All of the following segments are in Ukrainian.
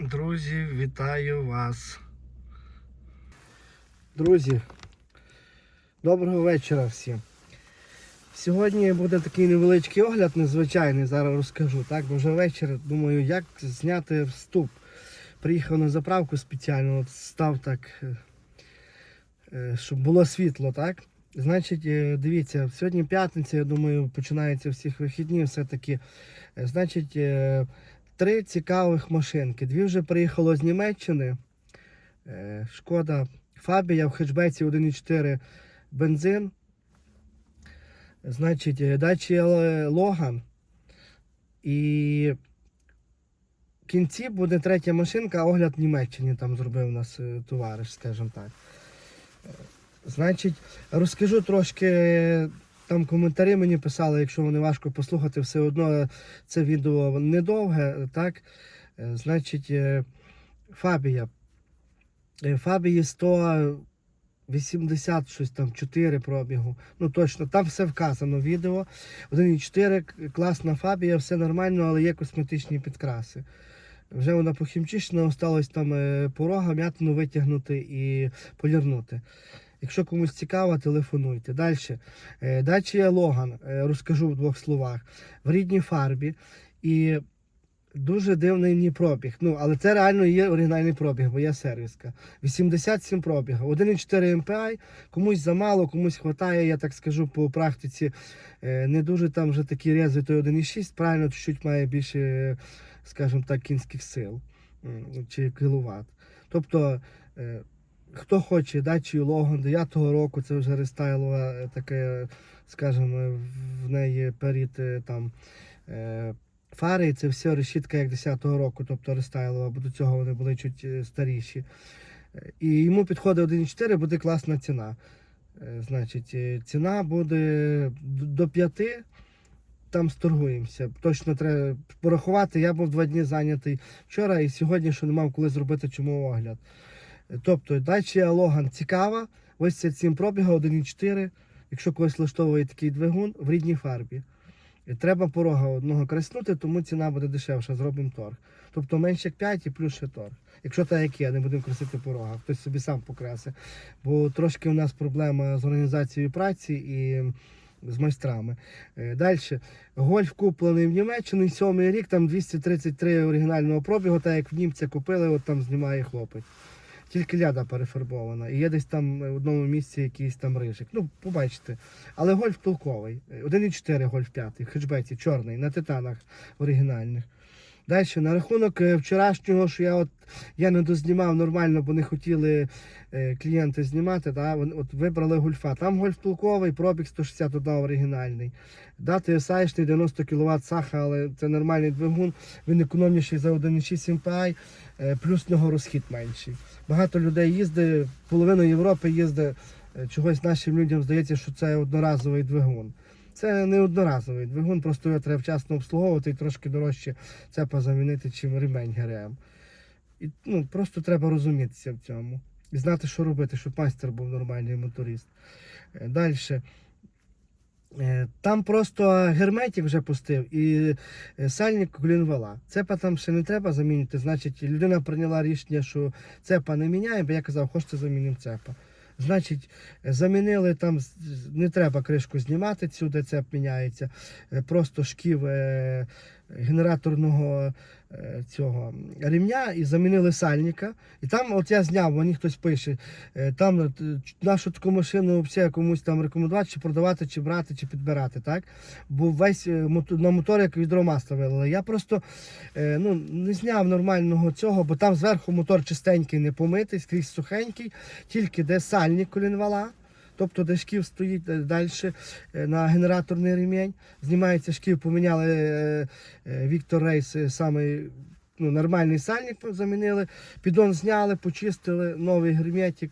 Друзі, вітаю вас. Друзі, доброго вечора всім. Сьогодні буде такий невеличкий огляд, незвичайний, зараз розкажу. Так, бо вже вечір, думаю, як зняти вступ. Приїхав на заправку спеціально, от став так, е, е, щоб було світло, так? Значить, е, дивіться, сьогодні п'ятниця, я думаю, починаються всіх вихідні, все-таки. Значить, три цікавих машинки. Дві вже приїхало з Німеччини. Е, Шкода Фабія в хетчбеці 1.4 бензин. Значить, е, Dacia Logan. І в кінці буде третя машинка, огляд в Німеччині там зробив нас е, товариш, скажімо так. Е, Значить, розкажу трошки. Е, Там коментарі мені писали, якщо вони важко послухати, все одно це відео недовге, так? Е, Значить, е, Фабія. Е, Фабії 180 щось там 4 пробігу. Ну точно, там все вказано відео. 1,4 класна фабія, все нормально, але є косметичні підкраси. Вже вона похімчищена, осталось там е, порога, м'ятину витягнути і полірнути. Якщо комусь цікаво, телефонуйте. Далі. Дачія Логан, е, розкажу в двох словах. В рідній фарбі. І дуже дивний мені пробіг. Ну, але це реально є оригінальний пробіг, бо є сервіска. 87 пробіга. 1,4 MPI, комусь замало, комусь вистачає, я так скажу по практиці. Е, Не дуже там вже такий резвий 1,6, правильно, чуть-чуть має більше, е, скажімо так, кінських сил чи кіловат. Тобто. Хто хоче дачі Логан 9-го року, це вже рестайлова е, таке, скажімо, в неї перед е, там е, фари, це все решітка як 10-го року, тобто рестайлова, бо до цього вони були чуть старіші. І йому підходить 1,4, буде класна ціна. Значить, ціна буде до 5. Там сторгуємося. Точно треба порахувати. Я був два дні зайнятий вчора і сьогодні, що не мав коли зробити чому огляд. Тобто Dacia Logan цікава, ось це 7 пробіга 1,4, якщо когось влаштовує такий двигун в рідній фарбі. І Треба порога одного креснути, тому ціна буде дешевша, зробимо торг. Тобто менше як 5 і плюс ще торг. Якщо так як є, не будемо красити порога, хтось собі сам покрасе. Бо трошки у нас проблема з організацією праці і з майстрами. Далі. Гольф куплений в Німеччині, сьомий рік, там 233 оригінального пробігу, так як в німця купили, от там знімає хлопець. Тільки ляда перефарбована. І є десь там в одному місці якийсь там рижик. Ну, побачите. Але гольф толковий. 1,4 гольф 5 в хетчбеці, чорний, на титанах оригінальних. Далі, на рахунок е, вчорашнього, що я от я не дознімав нормально, бо не хотіли е, клієнти знімати. Да? От вибрали гольфа. Там гольф толковий, пробіг 161 оригінальний. Дати SI 90 кВт саха, але це нормальний двигун. Він економніший за 1,6 MPI, е, плюс нього розхід менший. Багато людей їздить, половина Європи їздить. е, Чогось нашим людям здається, що це одноразовий двигун. Це не одноразовий двигун, просто його треба вчасно обслуговувати і трошки дорожче цепа замінити, чим ремень ГРМ. І, ну, просто треба розумітися в цьому. І знати, що робити, щоб майстер був нормальний моторист. Далі. Там просто герметик вже пустив і е, сальник колінвала. Цепа там ще не треба замінити. Значить, людина прийняла рішення, що цепа не міняє, бо я казав, хочете замінимо цепа. Значить, замінили там, не треба кришку знімати, сюди це міняється. Е, Просто шків е, генераторного цього ремня і замінили сальника. І там, от я зняв, мені хтось пише, е, там е, нашу таку машину взагалі комусь там рекомендувати, чи продавати, чи брати, чи підбирати. так? Бо весь е, на мотор як відро масла вилили. Я просто е, ну, не зняв нормального цього, бо там зверху мотор чистенький, не помитий, скрізь сухенький, тільки де сальник колінвала. Тобто, де шків стоїть далі на генераторний ремінь. Знімається шків, поміняли е, е, Віктор Рейс е, самий ну, нормальний сальник замінили, піддон зняли, почистили, новий герметик.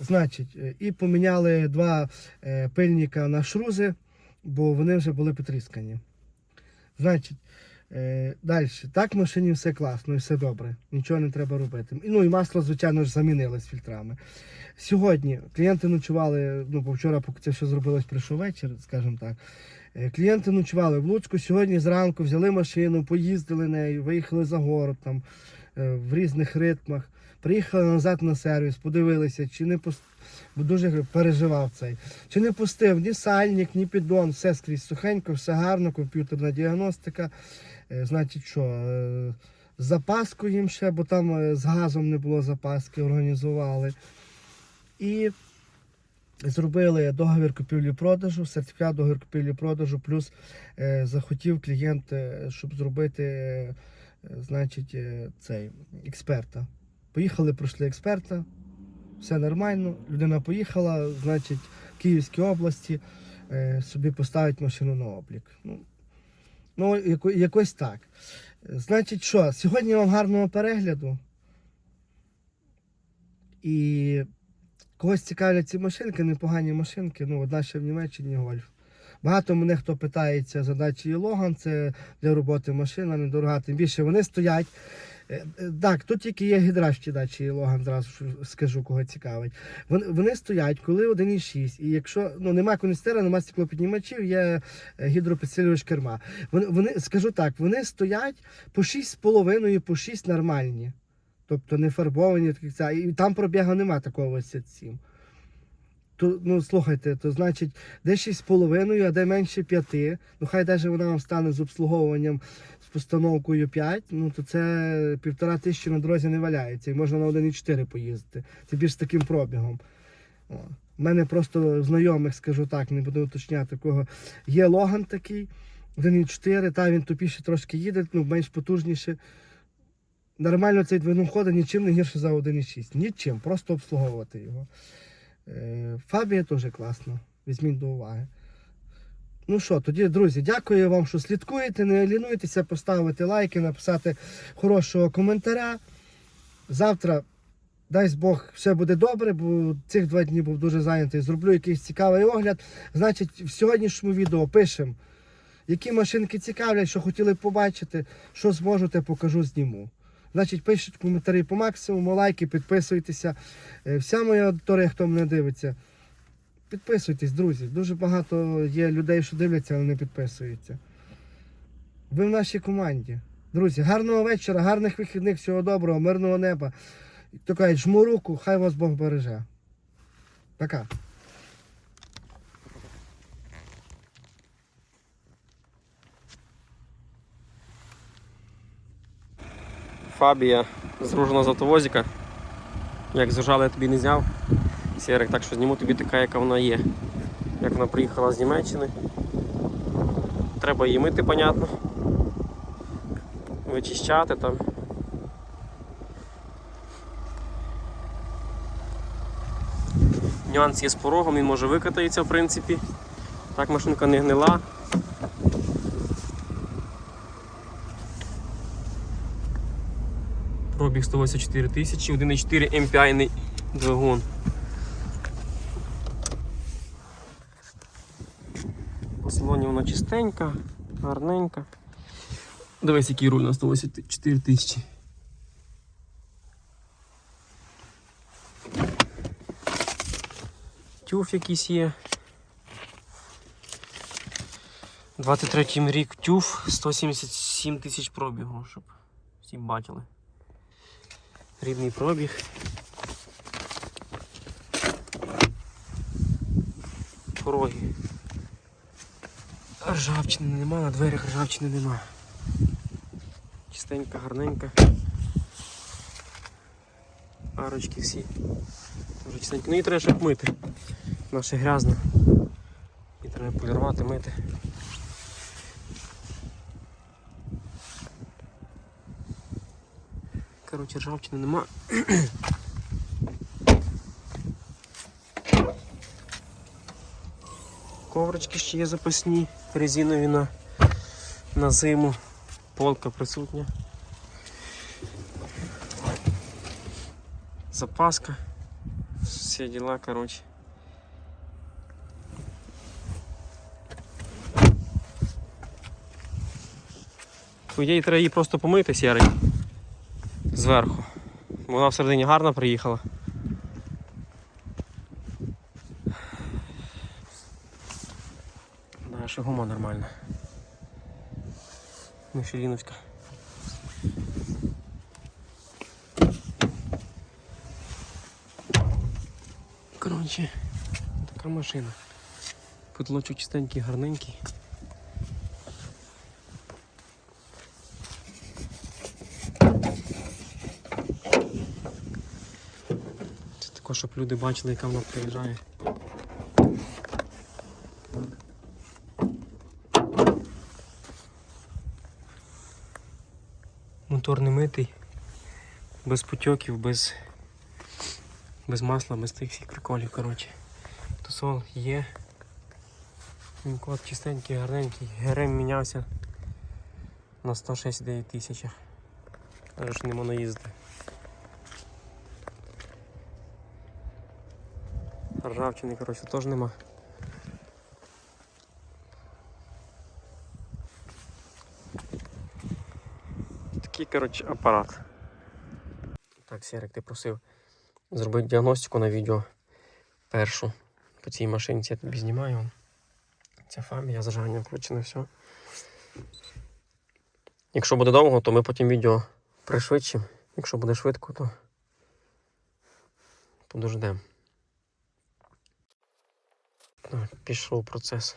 Значить, е, і поміняли два е, пильника на шрузи, бо вони вже були потріскані. Значить, е, далі. Так в машині все класно і все добре. Нічого не треба робити. Ну і масло, звичайно ж, замінили з фільтрами. Сьогодні клієнти ночували, ну, бо вчора, поки це все зробилось, прийшов вечір, скажімо так. Е, Клієнти ночували в Луцьку. Сьогодні зранку взяли машину, поїздили нею, виїхали за город, там, е, в різних ритмах. Приїхали назад на сервіс, подивилися, чи не пус... бо дуже переживав цей. Чи не пустив ні сальник, ні піддон, все скрізь сухенько, все гарно, комп'ютерна діагностика. Е, Значить, що, е, запаску їм ще, бо там е, з газом не було запаски, організували. І зробили договір купівлі-продажу, сертифікат договір купівлі-продажу, плюс захотів клієнт, щоб зробити значить, цей експерта. Поїхали, пройшли експерта, все нормально. Людина поїхала, значить, в Київській області собі поставить машину на облік. Ну, ну якось так. Значить, що, сьогодні вам гарного перегляду. І когось цікавлять ці машинки, непогані машинки. Ну, одна ще в Німеччині гольф. Багато мене хто питається за дачі Логан, це для роботи машина недорога. Тим більше вони стоять. Е, е, Так, тут тільки є гідравчі дачі Логан, зразу скажу, кого цікавить. Вони, вони стоять, коли 1,6. І якщо ну, немає коністера, немає стеклопіднімачів, є е, гідропідсилювач керма. Вони, вони, скажу так, вони стоять по 6,5, по 6 нормальні. Тобто не фарбовані, і там пробігу нема такого 87. То, ну, слухайте, то значить, де 6,5, а де менше 5. Ну, хай навіть вона вам стане з обслуговуванням з постановкою 5, ну то це півтора тисячі на дорозі не валяється. І можна на 1,4 поїздити. Це більш таким пробігом. О. У мене просто знайомих, скажу так, не буду уточняти кого. Є Логан такий, 1,4, та він тупіше трошки їде, ну, менш потужніше. Нормально цей двигун ходить нічим не гірше за 1,6. Нічим, просто обслуговувати його. Е, Фабія теж класно. Візьміть до уваги. Ну що, тоді, друзі, дякую вам, що слідкуєте. Не лінуйтеся, поставити лайки, написати хорошого коментаря. Завтра, дай Бог, все буде добре, бо цих два дні був дуже зайнятий. Зроблю якийсь цікавий огляд. Значить, в сьогоднішньому відео пишемо, які машинки цікавлять, що хотіли побачити, що зможете, покажу, зніму. Значить, пишіть коментарі по максимуму, лайки, підписуйтеся. Е, Вся моя аудиторія, хто мене дивиться, підписуйтесь, друзі. Дуже багато є людей, що дивляться, але не підписуються. Ви в нашій команді. Друзі, гарного вечора, гарних вихідних, всього доброго, мирного неба. То жму руку, хай вас Бог береже. Пока. Фабія зружена з автовозика. Як зажали, я тобі не зняв. Сірик, так що зніму тобі така, яка вона є. Як вона приїхала з Німеччини. Треба її мити, понятно. Вичищати там. Нюанс є з порогом, він може викатається в принципі. Так машинка не гнила. Пробіг 184 тисячі, 1,4 MPI двигун. По салоні вона чистенька, гарненька. Дивись, який руль на 184 тисячі. Тюф якийсь є. 23 рік тюф, 177 тисяч пробігу, щоб всі бачили. Рідний пробіг. Пороги. Ржавчини нема, на дверях ржавчини нема. Чистенька, гарненька. Арочки всі. Дуже чистенькі. Ну і треба ще мити. Наше грязно. І треба полірувати, мити. Коротше, ржавчини нема. Коврички ще є запасні, резинові на, на зиму. Полка присутня. Запаска. Всі діла, коротше. По ідеї треба її просто помити сірий зверху. Вона всередині гарно приїхала. Наша гума нормальна. Ну, Мішеліночка. Коротше, така машина. Подлочок чистенький, гарненький. Також, щоб люди бачили, яка вона приїжджає. Мотор не митий, без потьоків, без, без масла, без тих всіх приколів, коротше. Тусол є. Код чистенький, гарненький. ГРМ мінявся на 169 тисячах. Що не їздити. Ржавчини, коротше, теж нема. Такий, коротше, апарат. Так, Серик, ти просив зробити діагностику на відео першу. По цій машинці я тобі знімаю. Ця Це фамія, зажигання включене, все. Якщо буде довго, то ми потім відео пришвидшимо. Якщо буде швидко, то подождемо. Пішов процес.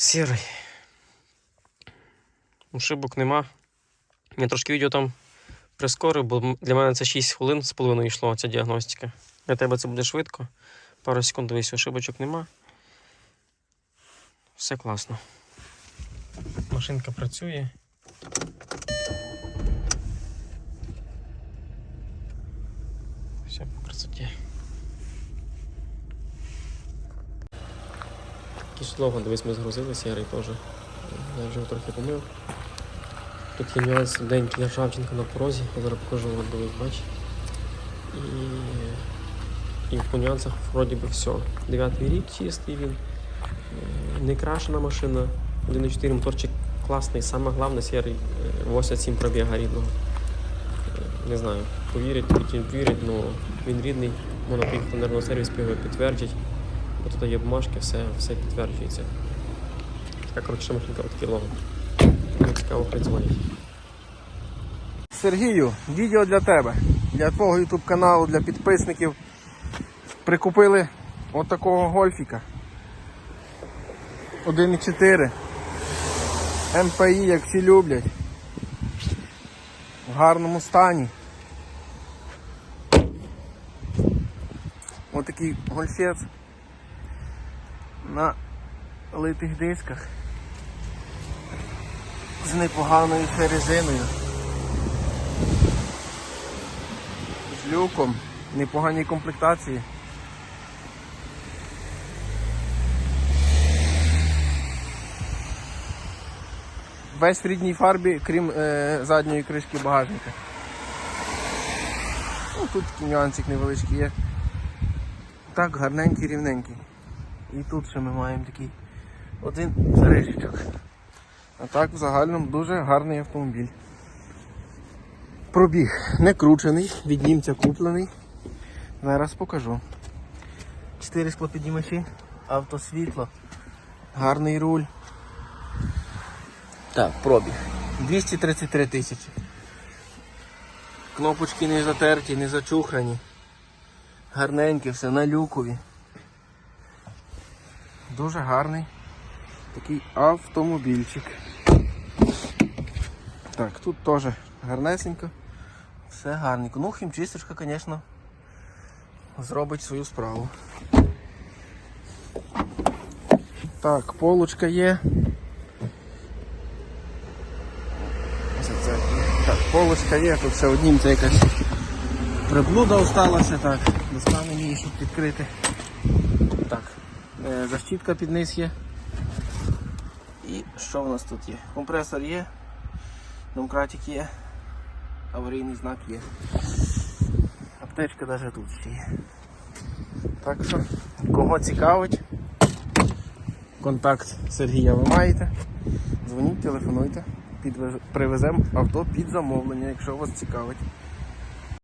Сірий. Ушибок нема. Я трошки відео там прискорив, бо для мене це 6 хвилин з половиною йшло ця діагностика. Для тебе це буде швидко. Пару секунд дивись, ошибочок нема. Все класно. Машинка працює. Все по красоті. Якийсь довго, дивись, ми згрузили сірий теж. Я вже трохи помив. Тут є нюанс денький ржавчинка на порозі, я зараз покажу, от дивись, бач. І, і по нюансах вроді би все. Дев'ятий рік чистий він. Не крашена машина. 1.4 моторчик класний, саме головне сірий е, 87 пробіга рідного. Е, Не знаю, повірять, потім вірять, але він рідний, можна поїхати на сервіс, його підтвердять. Бо тут є бумажки, все, все підтверджується. Така коротше машинка от кіло. Цікаво придзвонить. Сергію, відео для тебе, для твого YouTube каналу, для підписників. Прикупили от такого гольфіка. 1.4. МПІ, як всі люблять. В гарному стані. Ось такий гольфець на литих дисках з непоганою ще резиною. з люком, непоганій комплектації. Весь рідній фарбі, крім е, задньої кришки багажника. Ну, тут такий нюансик невеличкий є. Так, гарненький, рівненький. І тут ще ми маємо такий один рижичок. А так в загальному дуже гарний автомобіль. Пробіг не кручений, від німця куплений. Зараз покажу. Чотири склопіднімачі, автосвітло, гарний руль. Так, пробіг. 233 тисячі. Кнопочки не затерті, не зачухрані. Гарненьке все на люкові. Дуже гарний такий автомобільчик. Так, тут теж гарнесенько. Все гарненько. Ну, хімчисточка, звісно, зробить свою справу. Так, полочка є. Так, полочка є, тут все однім це якась приблуда осталася, так. Достанемо її, щоб відкрити. Е, Защітка під низ є. І що в нас тут є? Компресор є, домкратик є, аварійний знак є. Аптечка навіть тут ще є. Так що, кого цікавить, контакт Сергія ви маєте. Дзвоніть, телефонуйте, привеземо авто під замовлення, якщо вас цікавить.